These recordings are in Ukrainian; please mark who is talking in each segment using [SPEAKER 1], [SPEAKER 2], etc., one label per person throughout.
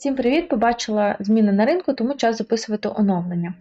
[SPEAKER 1] Всім привіт! Побачила зміни на ринку, тому час записувати оновлення.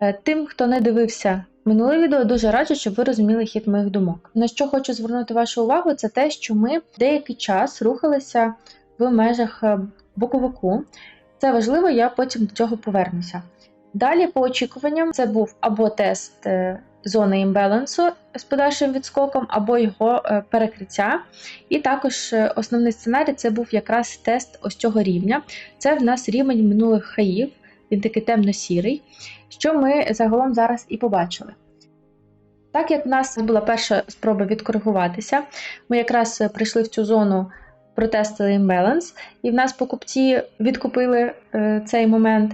[SPEAKER 1] Е, Тим, хто не дивився минуле відео, дуже раджу, щоб ви розуміли хід моїх думок. На що хочу звернути вашу увагу, це те, що ми деякий час рухалися в межах е, боковику. Це важливо, я потім до цього повернуся. Далі, по очікуванням, це був або тест е, зони імбалансу з подальшим відскоком, або його е, перекриття. І також е, основний сценарій це був якраз тест ось цього рівня. Це в нас рівень минулих хаїв, він такий темно-сірий, що ми загалом зараз і побачили. Так як в нас була перша спроба відкоригуватися, ми якраз прийшли в цю зону, протестили імбаланс, і в нас покупці відкупили е, цей момент.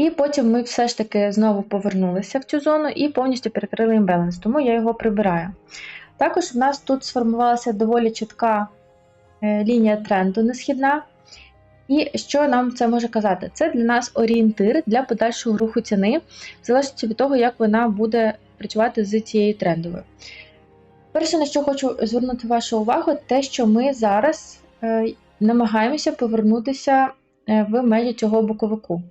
[SPEAKER 1] І потім ми все ж таки знову повернулися в цю зону і повністю перекрили імбаланс, тому я його прибираю. Також в нас тут сформувалася доволі чітка е, лінія тренду несхідна. І що нам це може казати? Це для нас орієнтир для подальшого руху ціни, в залежності від того, як вона буде працювати з цією трендовою. Перше, на що хочу звернути вашу увагу, те, що ми зараз е, намагаємося повернутися е, в межі цього боковику.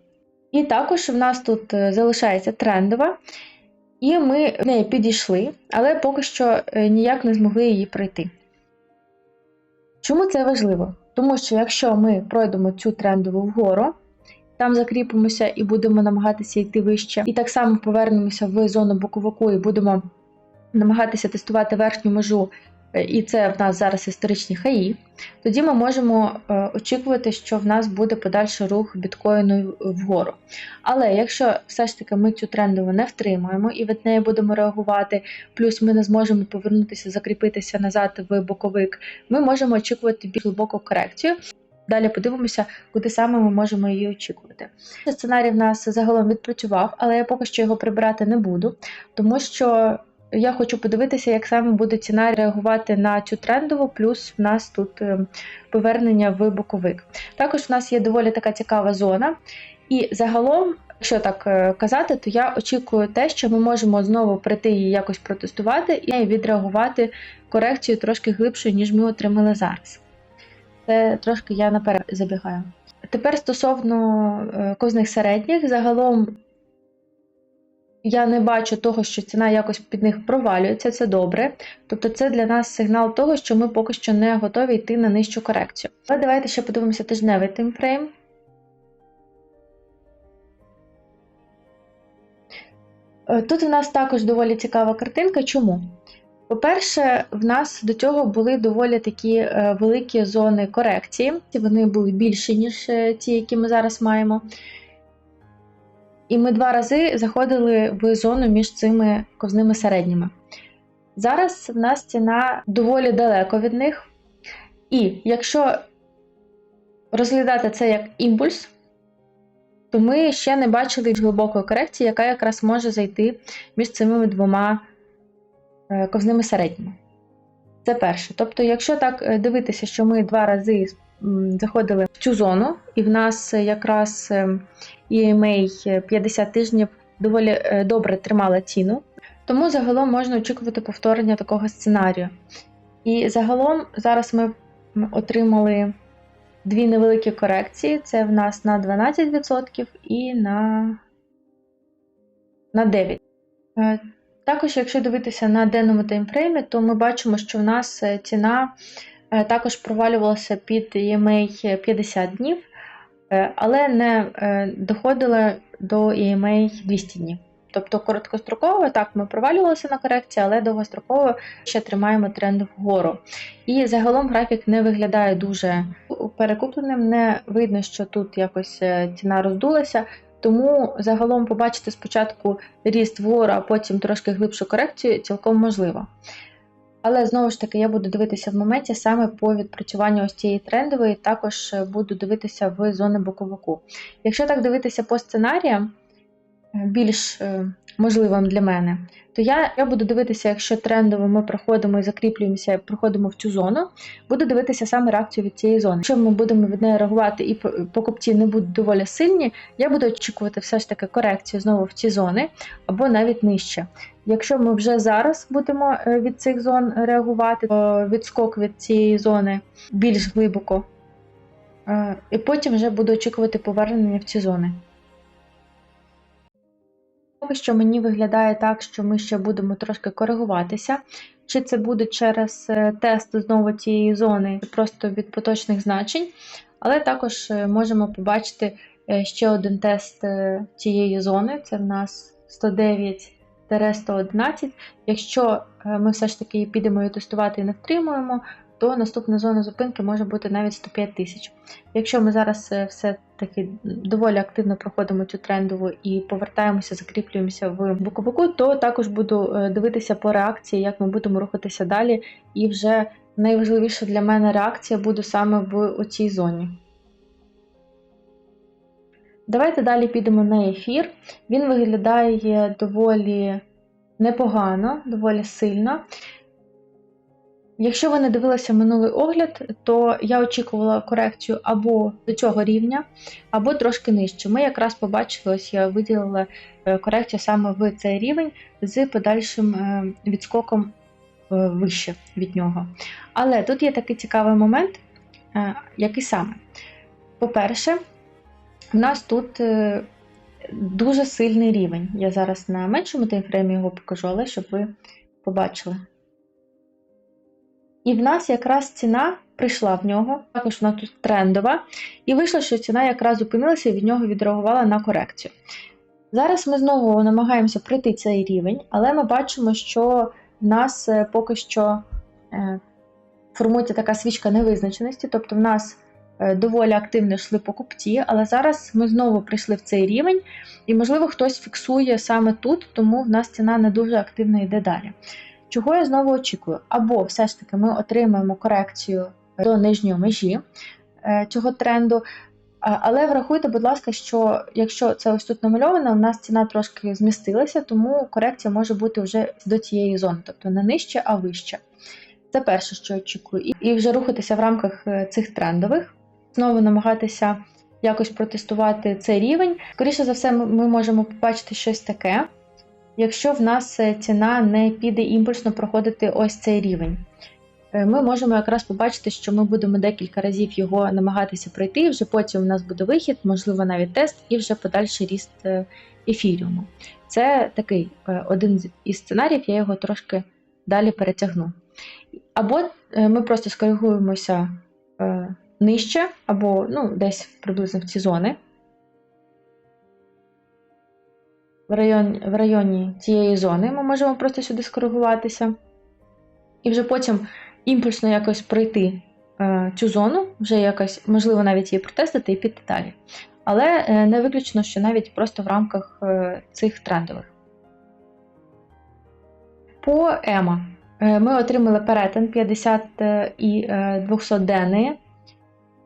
[SPEAKER 1] І також в нас тут е, залишається трендова, і ми в неї підійшли, але поки що е, ніяк не змогли її пройти. Чому це важливо? Тому що якщо ми пройдемо цю трендову вгору, там закріпимося і будемо намагатися йти вище, і так само повернемося в зону боковику і будемо намагатися тестувати верхню межу, і це в нас зараз історичні хаї, тоді ми можемо е, очікувати, що в нас буде подальший рух біткоїну вгору. Але якщо все ж таки ми цю трендову не втримаємо і від неї будемо реагувати, плюс ми не зможемо повернутися, закріпитися назад в боковик, ми можемо очікувати більш глибоку корекцію. Далі подивимося, куди саме ми можемо її очікувати. Сценарій в нас загалом відпрацював, але я поки що його прибирати не буду, тому що я хочу подивитися, як саме буде ціна реагувати на цю трендову, плюс в нас тут е, повернення в боковик. Також в нас є доволі така цікава зона. І загалом, якщо так е, казати, то я очікую те, що ми можемо знову прийти її якось протестувати і відреагувати корекцію трошки глибшою, ніж ми отримали зараз. Це трошки я наперед забігаю. Тепер стосовно е, козних середніх, загалом я не бачу того, що ціна якось під них провалюється, це добре. Тобто це для нас сигнал того, що ми поки що не готові йти на нижчу корекцію. Але давайте ще подивимося тижневий таймфрейм. Е, Тут у нас також доволі цікава картинка. Чому? По-перше, в нас до цього були доволі такі е, великі зони корекції, вони були більші, ніж е, ті, які ми зараз маємо. І ми два рази заходили в зону між цими ковзними середніми. Зараз в нас ціна доволі далеко від них. І якщо розглядати це як імпульс, то ми ще не бачили глибокої корекції, яка якраз може зайти між цими двома е, ковзними середніми. Це перше. Тобто, якщо так е, дивитися, що ми два рази заходили в цю зону, і в нас якраз EMA 50 тижнів доволі е, добре тримала ціну, тому загалом можна очікувати повторення такого сценарію. І загалом зараз ми отримали дві невеликі корекції: це в нас на 12% і на, на 9%. Е, також, якщо дивитися на денному таймфреймі, то ми бачимо, що в нас е, ціна також провалювалася під EMA 50 днів. Е, але не е, доходила до EMA 200 днів. Тобто короткостроково так ми провалювалися на корекції, але довгостроково ще тримаємо тренд вгору. І загалом графік не виглядає дуже перекупленим, не видно, що тут якось е, ціна роздулася. Тому загалом побачити спочатку ріст вгору, а потім трошки глибшу корекцію цілком можливо. Але знову ж таки, я буду дивитися в моменті саме по відпрацюванню ось цієї трендової, також буду дивитися в зони боковику. Якщо так дивитися по сценаріям, е, більш е, можливим для мене, то я я буду дивитися, якщо трендово ми проходимо і закріплюємося, проходимо в цю зону, буду дивитися саме реакцію від цієї зони. Якщо ми будемо від неї реагувати і покупці не будуть доволі сильні, я буду очікувати все ж таки корекцію знову в ці зони або навіть нижче. Якщо ми вже зараз будемо е, від цих зон реагувати, то відскок від цієї зони більш глибоко Е, І потім вже буду очікувати повернення в ці зони. Поки що мені виглядає так, що ми ще будемо трошки коригуватися. Чи це буде через е, тест знову цієї зони, просто від поточних значень, але також е, можемо побачити е, ще один тест цієї зони. Це в нас 109-111. Якщо е, ми все ж таки підемо її тестувати і не втримуємо, то наступна зона зупинки може бути навіть 105 тисяч. Якщо ми зараз е, все-таки доволі активно проходимо цю трендову і повертаємося, закріплюємося в боковику, то також буду е, дивитися по реакції, як ми будемо рухатися далі. І вже найважливіша для мене реакція буде саме в цій зоні. Давайте далі підемо на ефір. Він виглядає доволі непогано, доволі сильно. Якщо ви не дивилися минулий огляд, то я очікувала корекцію або до цього рівня, або трошки нижче. Ми якраз побачили, ось я виділила е, корекцію саме в цей рівень з подальшим е, відскоком е, вище від нього. Але тут є такий цікавий момент, який саме. По-перше, в нас тут дуже сильний рівень. Я зараз на меншому таймфреймі його покажу, але щоб ви побачили. І в нас якраз ціна прийшла в нього, також вона тут трендова, і вийшло, що ціна якраз зупинилася і від нього відреагувала на корекцію. Зараз ми знову намагаємося пройти цей рівень, але ми бачимо, що в нас е, поки що е, формується така свічка невизначеності, тобто в нас е, доволі активно йшли покупці, але зараз ми знову прийшли в цей рівень, і, можливо, хтось фіксує саме тут, тому в нас ціна не дуже активно йде далі. Чого я знову очікую? Або все ж таки ми отримаємо корекцію до нижньої межі е, цього тренду. Але врахуйте, будь ласка, що якщо це ось тут намальовано, у нас ціна трошки змістилася, тому корекція може бути вже до цієї зони, тобто не нижче, а вище. Це перше, що очікую. І- вже рухатися в рамках е, цих трендових, знову намагатися якось протестувати цей рівень. Скоріше за все, ми можемо побачити щось таке якщо в нас е, ціна не піде імпульсно проходити ось цей рівень. Е, Ми можемо якраз побачити, що ми будемо декілька разів його намагатися пройти, вже потім у нас буде вихід, можливо, навіть тест, і вже подальший ріст е, ефіріуму. Це такий один із сценаріїв, я його трошки далі перетягну. Або ми просто скоригуємося нижче, або ну, десь приблизно в ці зони. В районі, в районі цієї зони ми можемо просто сюди скоригуватися. І вже потім імпульсно якось пройти е, цю зону, вже якось, можливо, навіть її протестити і піти далі. Але е, не виключно, що навіть просто в рамках е, цих трендових. По EMA е, ми отримали перетин 50 і е, 200 денної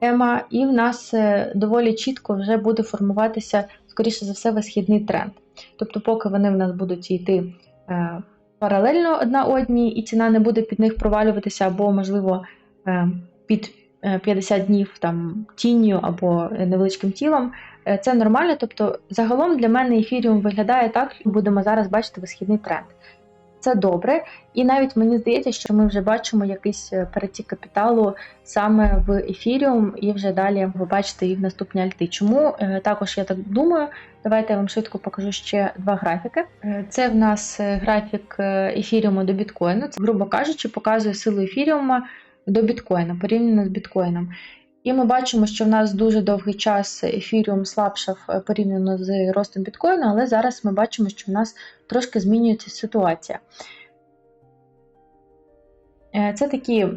[SPEAKER 1] EMA, і в нас е, доволі чітко вже буде формуватися, скоріше за все, висхідний тренд. Тобто, поки вони в нас будуть йти е, паралельно одна одній, і ціна не буде під них провалюватися, або, можливо, е, під е, 50 днів там тінню або невеличким тілом, е, це нормально. Тобто, загалом для мене ефіріум виглядає так, будемо зараз бачити висхідний тренд. Це добре, і навіть мені здається, що ми вже бачимо якийсь е, перетік капіталу саме в ефіріум, і вже далі ви бачите і в наступні альти. Чому Е, також я так думаю? Давайте я вам швидко покажу ще два графіки. Е, Це в нас графік ефіріуму до біткоїну. Це, грубо кажучи, показує силу ефіріума до біткоїна порівняно з біткоїном. І ми бачимо, що в нас дуже довгий час ефіріум слабшав е, порівняно з ростом біткоїна, але зараз ми бачимо, що в нас трошки змінюється ситуація. Е, Це такі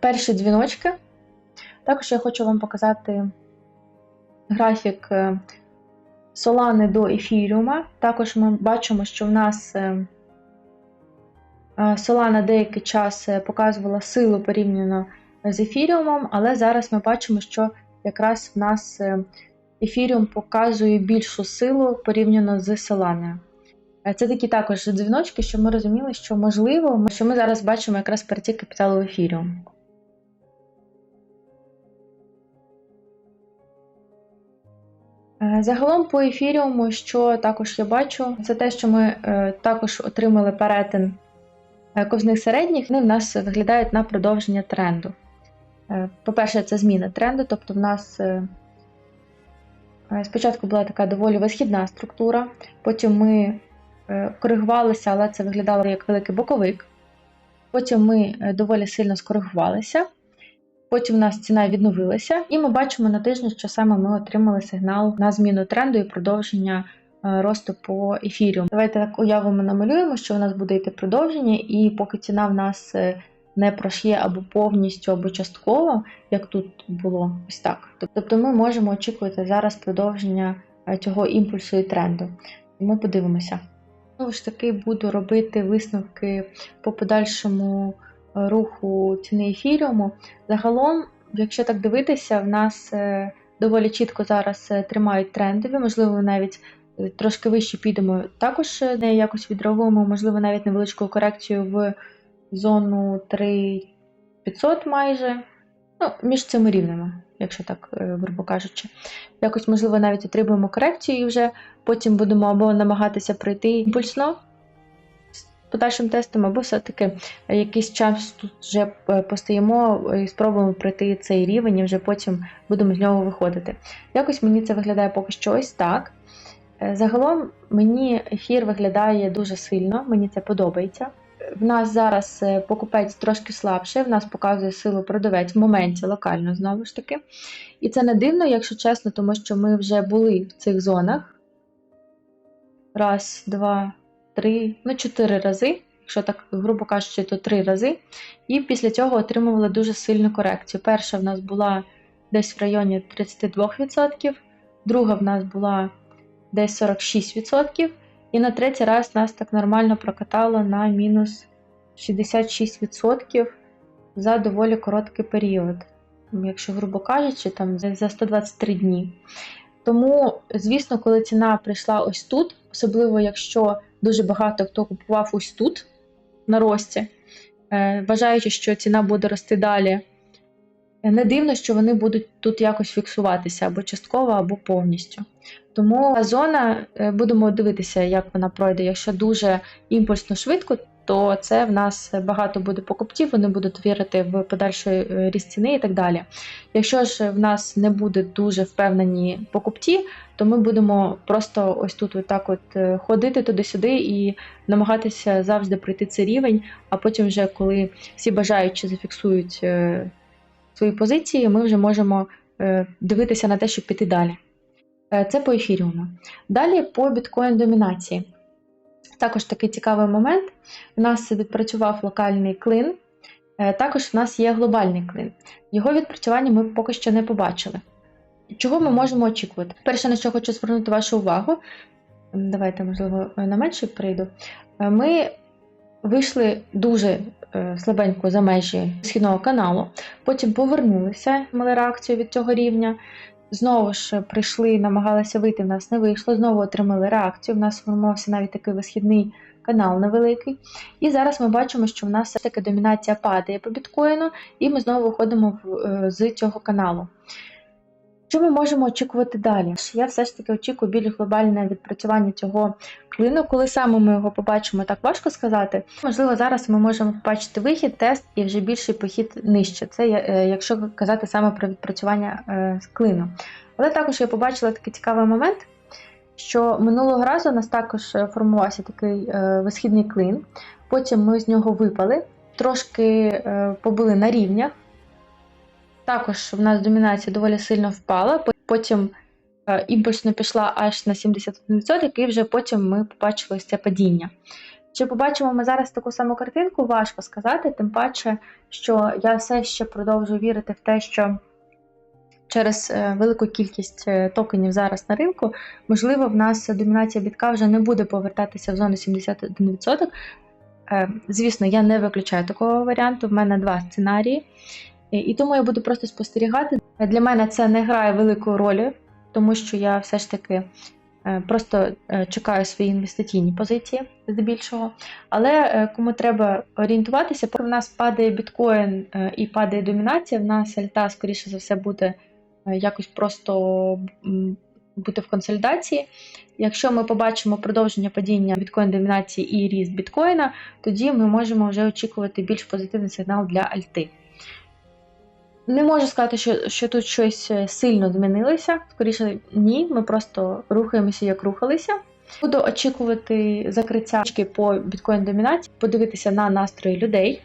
[SPEAKER 1] перші дзвіночки. Також я хочу вам показати графік е, Солани до ефіріума. Також ми бачимо, що в нас е, е, деякий час е, показувала силу порівняно з ефіріумом, але зараз ми бачимо, що якраз в нас е, ефіріум показує більшу силу порівняно з Соланою. Е, Це такі також дзвіночки, щоб ми розуміли, що можливо, що ми зараз бачимо якраз перетік капіталу в ефіріум. Е, Загалом по ефіріуму, що також я бачу, це те, що ми також отримали перетин ковзних середніх, вони в нас виглядають на продовження тренду. Е, По-перше, це зміна тренду, тобто в нас е, е, спочатку була така доволі висхідна структура, потім ми коригувалися, але це виглядало як великий боковик. Потім ми доволі сильно скоригувалися. Потім у нас ціна відновилася, і ми бачимо на тижні, що саме ми отримали сигнал на зміну тренду і продовження росту по ефіріуму. Давайте так уявимо, намалюємо, що у нас буде йти продовження, і поки ціна в нас не прошє або повністю, або частково, як тут було ось так. Тобто ми можемо очікувати зараз продовження е, цього імпульсу і тренду. Ми подивимося. Знову ж таки, буду робити висновки по подальшому е, руху ціни ефіріуму. Загалом, якщо так дивитися, в нас е, доволі чітко зараз тримають трендові, можливо, навіть трошки вище підемо, також не якось відреагуємо, можливо, навіть невеличку корекцію в зону 3500 майже. Ну, між цими рівнями, якщо так, е, грубо кажучи. Якось, можливо, навіть отримуємо корекцію і вже потім будемо або намагатися пройти імпульсно з подальшим тестом, або все-таки якийсь час тут вже е, постоїмо і спробуємо пройти цей рівень, і вже потім будемо з нього виходити. Якось мені це виглядає поки що ось так. Е, Загалом мені ефір виглядає дуже сильно, мені це подобається. В нас зараз е, покупець трошки слабше, в нас показує силу продавець в моменті локально знову ж таки. І це не дивно, якщо чесно, тому що ми вже були в цих зонах. Раз, два, три, ну чотири рази. Якщо так, грубо кажучи, то три рази. І після цього отримували дуже сильну корекцію. Перша в нас була десь в районі 32%, друга в нас була десь 46%. І на третій раз нас так нормально прокатало на мінус 66% за доволі короткий період, якщо, грубо кажучи, там за 123 дні. Тому, звісно, коли ціна прийшла ось тут, особливо якщо дуже багато хто купував ось тут на рості, е, вважаючи, що ціна буде рости далі, не дивно, що вони будуть тут якось фіксуватися або частково, або повністю. Тому зона е, будемо дивитися, як вона пройде. Якщо дуже імпульсно швидко, то це в нас багато буде покупців, вони будуть вірити в подальший е, ріст ціни і так далі. Якщо ж в нас не буде дуже впевнені покупці, то ми будемо просто ось тут отак от е, ходити туди-сюди і намагатися завжди пройти цей рівень, а потім, вже коли всі бажаючі зафіксують свої позиції, ми вже можемо е, дивитися на те, щоб піти далі. Е, Це по ефіріуму. Далі по біткоін домінації. Також такий цікавий момент. У нас відпрацював локальний клин, е, також у нас є глобальний клин. Його відпрацювання ми поки що не побачили. Чого ми можемо очікувати? Перше, на що хочу звернути вашу увагу, давайте, можливо, на менше прийду. Ми вийшли дуже слабенько за межі східного каналу, потім повернулися, мали реакцію від цього рівня. Знову ж прийшли, намагалися вийти, в нас не вийшло. Знову отримали реакцію. В нас сформувався навіть такий висхідний канал невеликий. І зараз ми бачимо, що в нас все таки домінація падає по біткоїну, і ми знову виходимо е, з цього каналу. Що ми можемо очікувати далі? Я все ж таки очікую більш глобальне відпрацювання цього клину. Коли саме ми його побачимо, так важко сказати. Можливо, зараз ми можемо побачити вихід, тест і вже більший похід нижче. Це е, якщо казати саме про відпрацювання е, клину. Але також я побачила такий цікавий момент, що минулого разу у нас також е, формувався такий е, висхідний клин. Потім ми з нього випали, трошки е, побули на рівнях. Також в нас домінація доволі сильно впала. Потім е, імпульсно пішла аж на 71%, і вже потім ми побачили ось це падіння. Чи побачимо ми зараз таку саму картинку, важко сказати, тим паче, що я все ще продовжую вірити в те, що через е, велику кількість е, токенів зараз на ринку, можливо, в нас домінація бітка вже не буде повертатися в зону 71%. Е, Звісно, я не виключаю такого варіанту, в мене два сценарії. І- тому я буду просто спостерігати. Для мене це не грає великої ролі, тому що я все ж таки е, просто е, чекаю свої інвестиційні позиції здебільшого. Але е, кому треба орієнтуватися, в нас падає біткоін і падає домінація, в нас альта, скоріше за все, буде якось просто бути в консолідації. Якщо ми побачимо продовження падіння біткоін домінації і ріст біткоїна, тоді ми можемо вже очікувати більш позитивний сигнал для альти. Не можу сказати, що, що тут щось е, сильно змінилося. Скоріше, ні, ми просто рухаємося, як рухалися. Буду очікувати закриття по біткоін домінації, подивитися на настрої людей.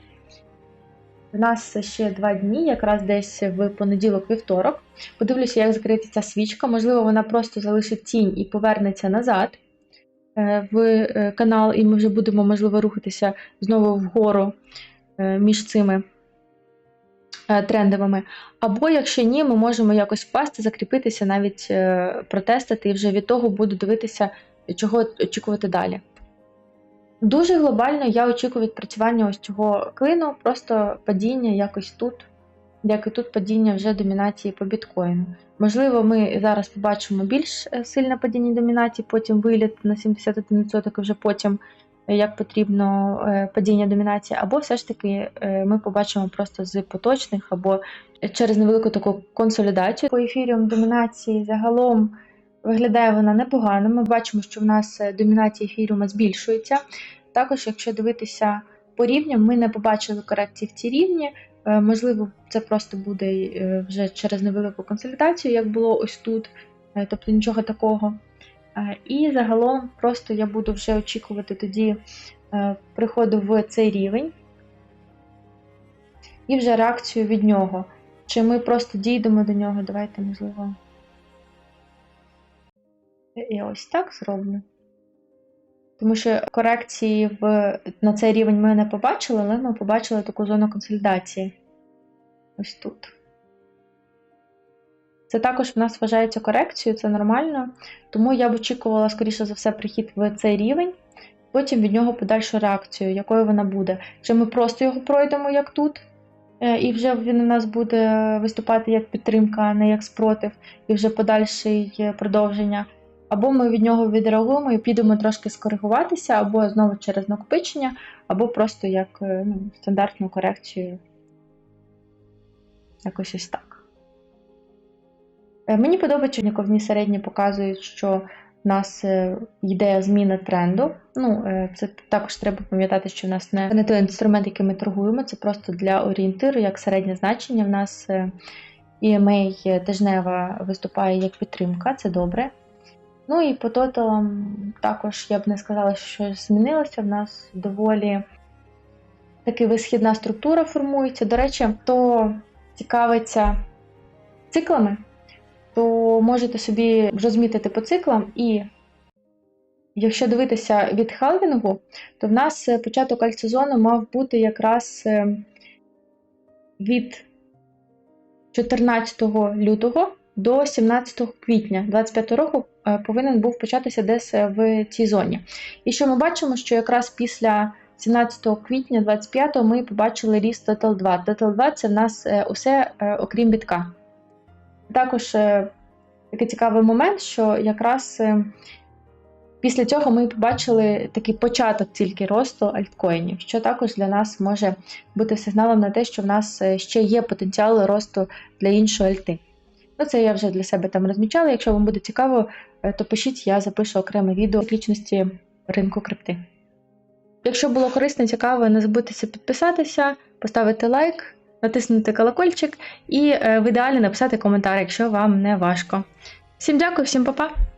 [SPEAKER 1] У нас ще два дні, якраз десь в понеділок-вівторок. Подивлюся, як закриється ця свічка. Можливо, вона просто залишить тінь і повернеться назад е, в е, канал, і ми вже будемо, можливо, рухатися знову вгору між цими трендовими. Або, якщо ні, ми можемо якось впасти, закріпитися, навіть е, протестити, і вже від того буду дивитися, чого очікувати далі. Дуже глобально я очікую відпрацювання ось цього клину, просто падіння якось тут, як і тут падіння вже домінації по біткоїну. Можливо, ми зараз побачимо більш е, сильне падіння домінації, потім виліт на 71% і вже потім, е, як потрібно, е, падіння домінації, або все ж таки е, ми побачимо просто з поточних, або через невелику таку консолідацію. По ефіріум домінації загалом виглядає вона непогано. Ми бачимо, що в нас е, домінація ефіріума збільшується. Також, якщо дивитися по рівням, ми не побачили корекції в ці рівні. Можливо, це просто буде вже через невелику консолідацію, як було ось тут, тобто нічого такого. Е, І загалом просто я буду вже очікувати тоді е, приходу в цей рівень і вже реакцію від нього. Чи ми просто дійдемо до нього? Давайте, можливо. Я ось так зроблю. Тому що корекції в, на цей рівень ми не побачили, але ми побачили таку зону консолідації. Ось тут. Це також в нас вважається корекцією, це нормально. Тому я б очікувала, скоріше за все, прихід в цей рівень, потім від нього подальшу реакцію, якою вона буде. Чи ми просто його пройдемо, як тут, е, і вже він у нас буде виступати як підтримка, а не як спротив, і вже подальше продовження. Або ми від нього відреагуємо і підемо трошки скоригуватися, або знову через накопичення, або просто як е, ну, стандартну корекцію. Якось ось так. Е, Мені подобається, що ковні середні показують, що в нас е, йде зміна тренду. Ну, е, це також треба пам'ятати, що в нас не, не той інструмент, який ми торгуємо, це просто для орієнтиру, як середнє значення. В нас EMA тижнева виступає як підтримка, це добре. Ну і по тоталам також я б не сказала, що щось змінилося. В нас доволі таки висхідна структура формується. До речі, хто цікавиться циклами, то можете собі розмітити по циклам. І якщо дивитися від халвінгу, то в нас е, початок альтсезону мав бути якраз е, від 14 лютого до 17 квітня 2025 року е, повинен був початися десь в цій зоні. І що ми бачимо, що якраз після 17 квітня 25 ми побачили ріст Total 2. Total 2 це в нас усе окрім бітка. Також е, такий цікавий момент, що якраз е, після цього ми побачили такий початок тільки росту альткоїнів, що також для нас може бути сигналом на те, що в нас е, ще є потенціал росту для іншої альти. Ну, це я вже для себе там розмічала. Якщо вам буде цікаво, то пишіть, я запишу окреме відео циклічності ринку крипти. Якщо було корисно, цікаво, не забудьте підписатися, поставити лайк, натиснути колокольчик і е, в ідеалі написати коментар, якщо вам не важко. Всім дякую, всім па-па!